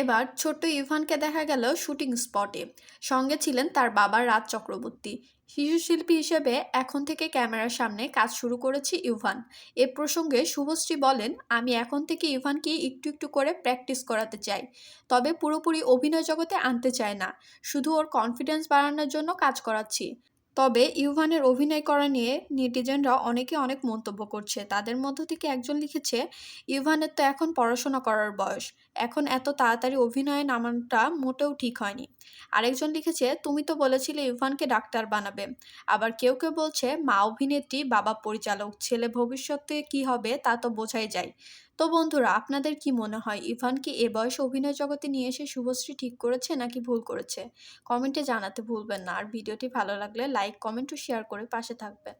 এবার ছোট্ট ইভানকে দেখা গেল শুটিং স্পটে। সঙ্গে ছিলেন তার বাবা রাজ চক্রবর্তী। শিশুশিল্পী হিসেবে এখন থেকে ক্যামেরার সামনে কাজ শুরু করেছি ইভান এ প্রসঙ্গে শুভশ্রী বলেন, আমি এখন থেকে ইভানকে একটু একটু করে প্র্যাকটিস করাতে চাই। তবে পুরোপুরি অভিনয় জগতে আনতে চাই না। শুধু ওর কনফিডেন্স বাড়ানোর জন্য কাজ করাচ্ছি। তবে ইউভানের অভিনয় করা নিয়ে নেটিজেনরা অনেকে অনেক মন্তব্য করছে। তাদের মধ্য থেকে একজন লিখেছে, ইউভানের তো এখন পড়াশোনা করার বয়স। এখন এত তাড়াতাড়ি অভিনয়ে নামানোটা মোটেও ঠিক হয়নি। আরেকজন লিখেছে, তুমি তো বলেছিলে ইউভানকে ডাক্তার বানাবে। আবার কেউ কেউ বলছে, মা অভিনেত্রী, বাবা পরিচালক, ছেলে ভবিষ্যতে কি হবে তা তো বোঝাই যায়। তো বন্ধুরা, আপনাদের কি মনে হয় ইভানকে এ বয়সে অভিনয় জগতে নিয়ে এসে শুভশ্রী ঠিক করেছে নাকি ভুল করেছে? কমেন্টে জানাতে ভুলবেন না। আর ভিডিওটি ভালো লাগলে লাইক কমেন্ট ও শেয়ার করে পাশে থাকবেন।